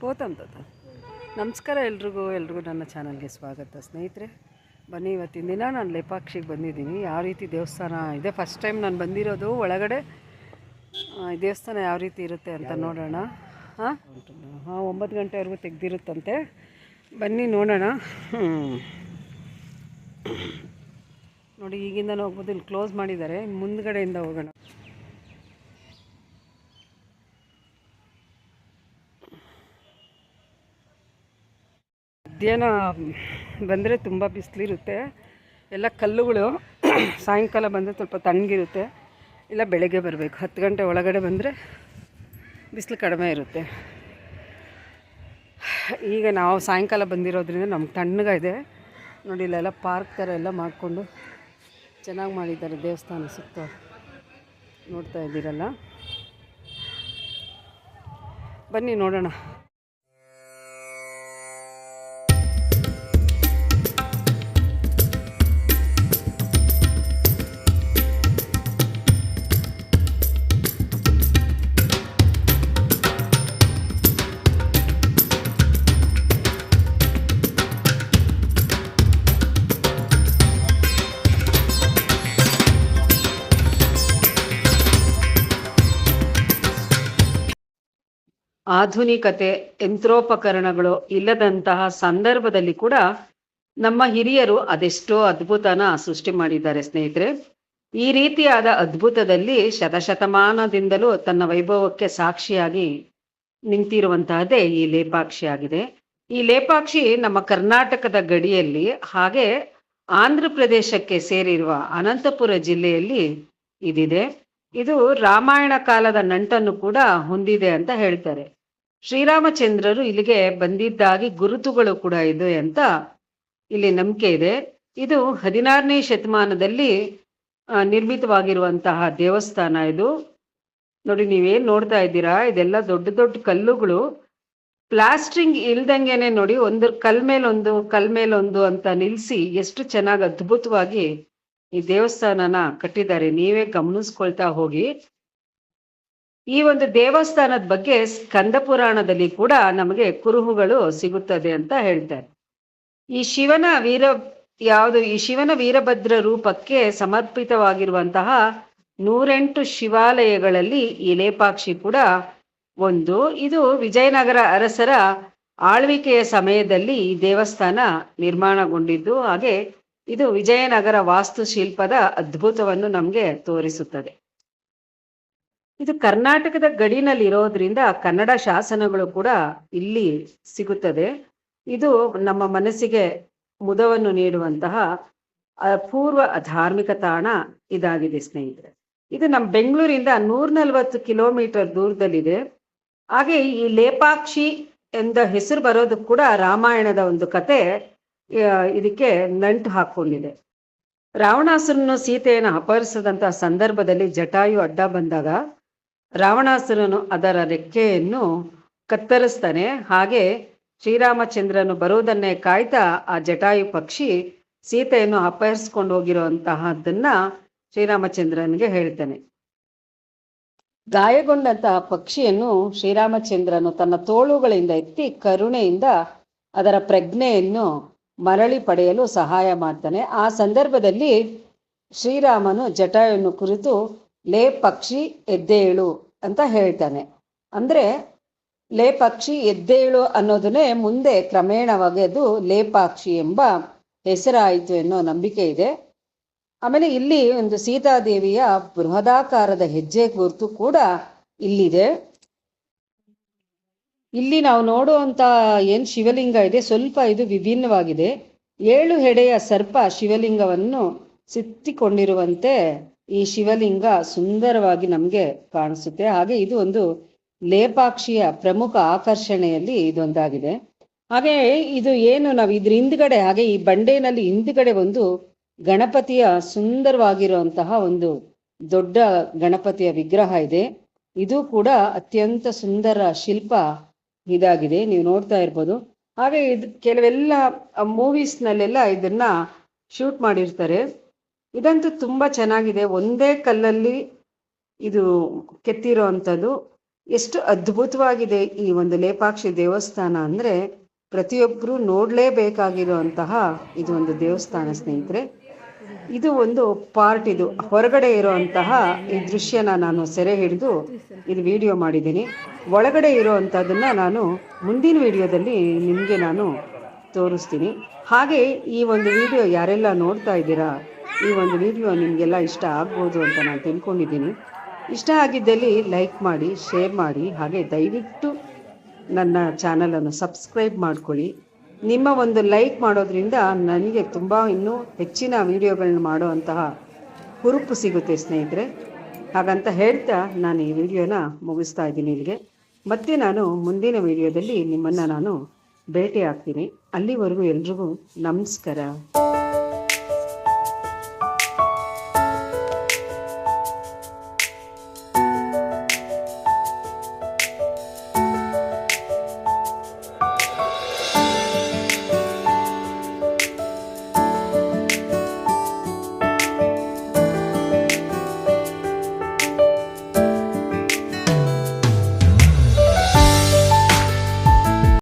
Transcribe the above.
ಪೋತಮ್ ತಾತ ನಮಸ್ಕಾರ ಎಲ್ರಿಗೂ ಎಲ್ರಿಗೂ ನನ್ನ ಚಾನಲ್ಗೆ ಸ್ವಾಗತ. ಸ್ನೇಹಿತರೆ ಬನ್ನಿ ಇವತ್ತಿನ ದಿನ ನಾನು ಲೇಪಾಕ್ಷಿಗೆ ಬಂದಿದ್ದೀನಿ. ಯಾವ ರೀತಿ ದೇವಸ್ಥಾನ ಇದೆ? ಫಸ್ಟ್ ಟೈಮ್ ನಾನು ಬಂದಿರೋದು ಒಳಗಡೆ. ದೇವಸ್ಥಾನ ಯಾವ ರೀತಿ ಇರುತ್ತೆ ಅಂತ ನೋಡೋಣ. ಹಾಂ ಹಾಂ ಒಂಬತ್ತು ಗಂಟೆವರೆಗೂ ತೆಗೆದಿರುತ್ತಂತೆ. ಬನ್ನಿ ನೋಡೋಣ. ನೋಡಿ ಈಗಿಂದ ಹೋಗ್ಬೋದು. ಇಲ್ಲಿ ಕ್ಲೋಸ್ ಮಾಡಿದ್ದಾರೆ. ಮುಂದ್ಗಡೆಯಿಂದ ಹೋಗೋಣ. ಮಧ್ಯಾಹ್ನ ಬಂದರೆ ತುಂಬ ಬಿಸಿಲಿರುತ್ತೆ. ಎಲ್ಲ ಕಲ್ಲುಗಳು ಸಾಯಂಕಾಲ ಬಂದರೆ ಸ್ವಲ್ಪ ತಣ್ಣಗಿರುತ್ತೆ. ಇಲ್ಲ ಬೆಳಗ್ಗೆ ಬರಬೇಕು. ಹತ್ತು ಗಂಟೆ ಒಳಗಡೆ ಬಂದರೆ ಬಿಸಿಲು ಕಡಿಮೆ ಇರುತ್ತೆ. ಈಗ ನಾವು ಸಾಯಂಕಾಲ ಬಂದಿರೋದ್ರಿಂದ ನಮ್ಗೆ ತಣ್ಣಗಿದೆ ನೋಡಿ, ಇಲ್ಲೆಲ್ಲ ಪಾರ್ಕ್ ಥರ ಎಲ್ಲ ಮಾಡಿಕೊಂಡು ಚೆನ್ನಾಗಿ ಮಾಡಿದ್ದಾರೆ ದೇವಸ್ಥಾನ ಸುತ್ತ. ನೋಡ್ತಾ ಇದ್ದೀರಲ್ಲ? ಬನ್ನಿ ನೋಡೋಣ. ಆಧುನಿಕತೆ, ಯಂತ್ರೋಪಕರಣಗಳು ಇಲ್ಲದಂತಹ ಸಂದರ್ಭದಲ್ಲಿ ಕೂಡ ನಮ್ಮ ಹಿರಿಯರು ಅದೆಷ್ಟೋ ಅದ್ಭುತನ ಸೃಷ್ಟಿ ಮಾಡಿದ್ದಾರೆ ಸ್ನೇಹಿತರೆ. ಈ ರೀತಿಯಾದ ಅದ್ಭುತದಲ್ಲಿ ಶತಶತಮಾನದಿಂದಲೂ ತನ್ನ ವೈಭವಕ್ಕೆ ಸಾಕ್ಷಿಯಾಗಿ ನಿಂತಿರುವಂತಹದ್ದೇ ಈ ಲೇಪಾಕ್ಷಿ ಆಗಿದೆ. ಈ ಲೇಪಾಕ್ಷಿ ನಮ್ಮ ಕರ್ನಾಟಕದ ಗಡಿಯಲ್ಲಿ ಹಾಗೆ ಆಂಧ್ರ ಪ್ರದೇಶಕ್ಕೆ ಸೇರಿರುವ ಅನಂತಪುರ ಜಿಲ್ಲೆಯಲ್ಲಿ ಇದಿದೆ. ಇದು ರಾಮಾಯಣ ಕಾಲದ ನಂಟನ್ನು ಕೂಡ ಹೊಂದಿದೆ ಅಂತ ಹೇಳ್ತಾರೆ. ಶ್ರೀರಾಮಚಂದ್ರರು ಇಲ್ಲಿಗೆ ಬಂದಿದ್ದಾಗಿ ಗುರುತುಗಳು ಕೂಡ ಇದೆ ಅಂತ ಇಲ್ಲಿ ನಂಬಿಕೆ ಇದೆ. ಇದು ಹದಿನಾರನೇ ಶತಮಾನದಲ್ಲಿ ನಿರ್ಮಿತವಾಗಿರುವಂತಹ ದೇವಸ್ಥಾನ ಇದು. ನೋಡಿ, ನೀವೇನ್ ನೋಡ್ತಾ ಇದ್ದೀರಾ? ಇದೆಲ್ಲ ದೊಡ್ಡ ದೊಡ್ಡ ಕಲ್ಲುಗಳು. ಪ್ಲಾಸ್ಟ್ರಿಂಗ್ ಇಲ್ದಂಗೆನೆ ನೋಡಿ, ಒಂದು ಕಲ್ ಮೇಲೊಂದು ಕಲ್ ಮೇಲೊಂದು ಅಂತ ನಿಲ್ಸಿ ಎಷ್ಟು ಚೆನ್ನಾಗಿ ಅದ್ಭುತವಾಗಿ ಈ ದೇವಸ್ಥಾನನ ಕಟ್ಟಿದ್ದಾರೆ. ನೀವೇ ಗಮನಿಸ್ಕೊಳ್ತಾ ಹೋಗಿ. ಈ ಒಂದು ದೇವಸ್ಥಾನದ ಬಗ್ಗೆ ಸ್ಕಂದ ಪುರಾಣದಲ್ಲಿ ಕೂಡ ನಮಗೆ ಕುರುಹುಗಳು ಸಿಗುತ್ತದೆ ಅಂತ ಹೇಳ್ತಾರೆ. ಈ ಶಿವನ ವೀರ, ಯಾವುದು ಈ ಶಿವನ ವೀರಭದ್ರ ರೂಪಕ್ಕೆ ಸಮರ್ಪಿತವಾಗಿರುವಂತಹ ನೂರೆಂಟು ಶಿವಾಲಯಗಳಲ್ಲಿ ಈ ಲೇಪಾಕ್ಷಿ ಕೂಡ ಒಂದು. ಇದು ವಿಜಯನಗರ ಅರಸರ ಆಳ್ವಿಕೆಯ ಸಮಯದಲ್ಲಿ ಈ ದೇವಸ್ಥಾನ ನಿರ್ಮಾಣಗೊಂಡಿದ್ದು, ಹಾಗೆ ಇದು ವಿಜಯನಗರ ವಾಸ್ತುಶಿಲ್ಪದ ಅದ್ಭುತವನ್ನು ನಮಗೆ ತೋರಿಸುತ್ತದೆ. ಇದು ಕರ್ನಾಟಕದ ಗಡಿನಲ್ಲಿ ಇರೋದ್ರಿಂದ ಕನ್ನಡ ಶಾಸನಗಳು ಕೂಡ ಇಲ್ಲಿ ಸಿಗುತ್ತದೆ. ಇದು ನಮ್ಮ ಮನಸ್ಸಿಗೆ ಮುದವನ್ನು ನೀಡುವಂತಹ ಅಪೂರ್ವ ಧಾರ್ಮಿಕ ತಾಣ ಇದಾಗಿದೆ ಸ್ನೇಹಿತರೆ. ಇದು ನಮ್ಮ ಬೆಂಗಳೂರಿಂದ ನೂರ ನಲ್ವತ್ತು ಕಿಲೋಮೀಟರ್ ದೂರದಲ್ಲಿದೆ. ಹಾಗೆ ಈ ಲೇಪಾಕ್ಷಿ ಎಂದ ಹೆಸರು ಬರೋದಕ್ಕೆ ಕೂಡ ರಾಮಾಯಣದ ಒಂದು ಕತೆ ಇದಕ್ಕೆ ನಂಟು ಹಾಕೊಂಡಿದೆ. ರಾವಣಾಸುರನು ಸೀತೆಯನ್ನು ಅಪಹರಿಸಿದಂತಹ ಸಂದರ್ಭದಲ್ಲಿ ಜಟಾಯು ಅಡ್ಡ ಬಂದಾಗ ರಾವಣಾಸುರನು ಅದರ ರೆಕ್ಕೆಯನ್ನು ಕತ್ತರಿಸ್ತಾನೆ. ಹಾಗೆ ಶ್ರೀರಾಮಚಂದ್ರನು ಬರುವುದನ್ನೇ ಕಾಯ್ತಾ ಆ ಜಟಾಯು ಪಕ್ಷಿ ಸೀತೆಯನ್ನು ಅಪಹರಿಸ್ಕೊಂಡು ಹೋಗಿರುವಂತಹದ್ದನ್ನ ಶ್ರೀರಾಮಚಂದ್ರನಿಗೆ ಹೇಳ್ತಾನೆ. ಗಾಯಗೊಂಡಂತಹ ಪಕ್ಷಿಯನ್ನು ಶ್ರೀರಾಮಚಂದ್ರನು ತನ್ನ ತೋಳುಗಳಿಂದ ಎತ್ತಿ ಕರುಣೆಯಿಂದ ಅದರ ಪ್ರಜ್ಞೆಯನ್ನು ಮರಳಿ ಪಡೆಯಲು ಸಹಾಯ ಮಾಡ್ತಾನೆ. ಆ ಸಂದರ್ಭದಲ್ಲಿ ಶ್ರೀರಾಮನು ಜಟಾಯನ್ನು ಕುರಿತು ಲೇ ಪಕ್ಷಿ ಎದ್ದೇಳು ಅಂತ ಹೇಳ್ತಾನೆ. ಅಂದ್ರೆ ಲೇ ಪಕ್ಷಿ ಎದ್ದೇಳು ಅನ್ನೋದನ್ನೇ ಮುಂದೆ ಕ್ರಮೇಣವಾಗಿ ಅದು ಲೇಪಾಕ್ಷಿ ಎಂಬ ಹೆಸರಾಯಿತು ಎನ್ನೋ ನಂಬಿಕೆ ಇದೆ. ಆಮೇಲೆ ಇಲ್ಲಿ ಒಂದು ಸೀತಾದೇವಿಯ ಬೃಹದಾಕಾರದ ಹೆಜ್ಜೆ ಗುರುತು ಕೂಡ ಇಲ್ಲಿದೆ. ಇಲ್ಲಿ ನಾವು ನೋಡುವಂತ ಏನ್ ಶಿವಲಿಂಗ ಇದೆ, ಸ್ವಲ್ಪ ಇದು ವಿಭಿನ್ನವಾಗಿದೆ. ಏಳು ಹೆಡೆಯ ಸರ್ಪ ಶಿವಲಿಂಗವನ್ನು ಸುತ್ತಿಕೊಂಡಿರುವಂತೆ ಈ ಶಿವಲಿಂಗ ಸುಂದರವಾಗಿ ನಮಗೆ ಕಾಣಿಸುತ್ತೆ. ಹಾಗೆ ಇದು ಒಂದು ಲೇಪಾಕ್ಷಿಯ ಪ್ರಮುಖ ಆಕರ್ಷಣೆಯಲ್ಲಿ ಇದೊಂದಾಗಿದೆ. ಹಾಗೆ ಇದು ಏನು ನಾವು ಇದ್ರ ಹಿಂದ್ಗಡೆ, ಹಾಗೆ ಈ ಬಂಡೆನಲ್ಲಿ ಹಿಂದ್ಗಡೆ ಒಂದು ಗಣಪತಿಯ ಸುಂದರವಾಗಿರುವಂತಹ ಒಂದು ದೊಡ್ಡ ಗಣಪತಿಯ ವಿಗ್ರಹ ಇದೆ. ಇದು ಕೂಡ ಅತ್ಯಂತ ಸುಂದರ ಶಿಲ್ಪ ಇದಾಗಿದೆ. ನೀವು ನೋಡ್ತಾ ಇರ್ಬೋದು. ಹಾಗೆ ಇದು ಕೆಲವೆಲ್ಲ ಮೂವೀಸ್ನಲ್ಲೆಲ್ಲ ಇದನ್ನ ಶೂಟ್ ಮಾಡಿರ್ತಾರೆ. ಇದಂತೂ ತುಂಬಾ ಚೆನ್ನಾಗಿದೆ. ಒಂದೇ ಕಲ್ಲಲ್ಲಿ ಇದು ಕೆತ್ತಿರೋ ಅಂಥದ್ದು. ಎಷ್ಟು ಅದ್ಭುತವಾಗಿದೆ ಈ ಒಂದು ಲೇಪಾಕ್ಷಿ ದೇವಸ್ಥಾನ ಅಂದರೆ ಪ್ರತಿಯೊಬ್ಬರು ನೋಡಲೇಬೇಕಾಗಿರುವಂತಹ ಇದು ಒಂದು ದೇವಸ್ಥಾನ ಸ್ನೇಹಿತರೆ. ಇದು ಒಂದು ಪಾರ್ಟ್ ಇದು. ಹೊರಗಡೆ ಇರುವಂತಹ ಈ ದೃಶ್ಯನ ನಾನು ಸೆರೆ ಹಿಡಿದು ಇದು ವಿಡಿಯೋ ಮಾಡಿದ್ದೀನಿ. ಒಳಗಡೆ ಇರುವಂಥದ್ದನ್ನ ನಾನು ಮುಂದಿನ ವಿಡಿಯೋದಲ್ಲಿ ನಿಮಗೆ ನಾನು ತೋರಿಸ್ತೀನಿ. ಹಾಗೆ ಈ ಒಂದು ವಿಡಿಯೋ ಯಾರೆಲ್ಲ ನೋಡ್ತಾ ಇದ್ದೀರಾ ಈ ಒಂದು ವಿಡಿಯೋ ನಿಮಗೆಲ್ಲ ಇಷ್ಟ ಆಗ್ಬೋದು ಅಂತ ನಾನು ತಿಳ್ಕೊಂಡಿದ್ದೀನಿ. ಇಷ್ಟ ಆಗಿದ್ದಲ್ಲಿ ಲೈಕ್ ಮಾಡಿ, ಶೇರ್ ಮಾಡಿ, ಹಾಗೆ ದಯವಿಟ್ಟು ನನ್ನ ಚಾನಲನ್ನು ಸಬ್ಸ್ಕ್ರೈಬ್ ಮಾಡ್ಕೊಳ್ಳಿ. ನಿಮ್ಮ ಒಂದು ಲೈಕ್ ಮಾಡೋದ್ರಿಂದ ನನಗೆ ತುಂಬ ಇನ್ನೂ ಹೆಚ್ಚಿನ ವಿಡಿಯೋಗಳನ್ನ ಮಾಡುವಂತಹ ಹುರುಪು ಸಿಗುತ್ತೆ ಸ್ನೇಹಿತರೆ. ಹಾಗಂತ ಹೇಳ್ತಾ ನಾನು ಈ ವಿಡಿಯೋನ ಮುಗಿಸ್ತಾ ಇದ್ದೀನಿ ಇಲ್ಲಿಗೆ. ಮತ್ತೆ ನಾನು ಮುಂದಿನ ವಿಡಿಯೋದಲ್ಲಿ ನಿಮ್ಮನ್ನು ನಾನು ಭೇಟಿ ಆಗ್ತೀನಿ ಅಲ್ಲಿವರೆಗೂ ಎಲ್ರಿಗೂ ನಮಸ್ಕಾರ.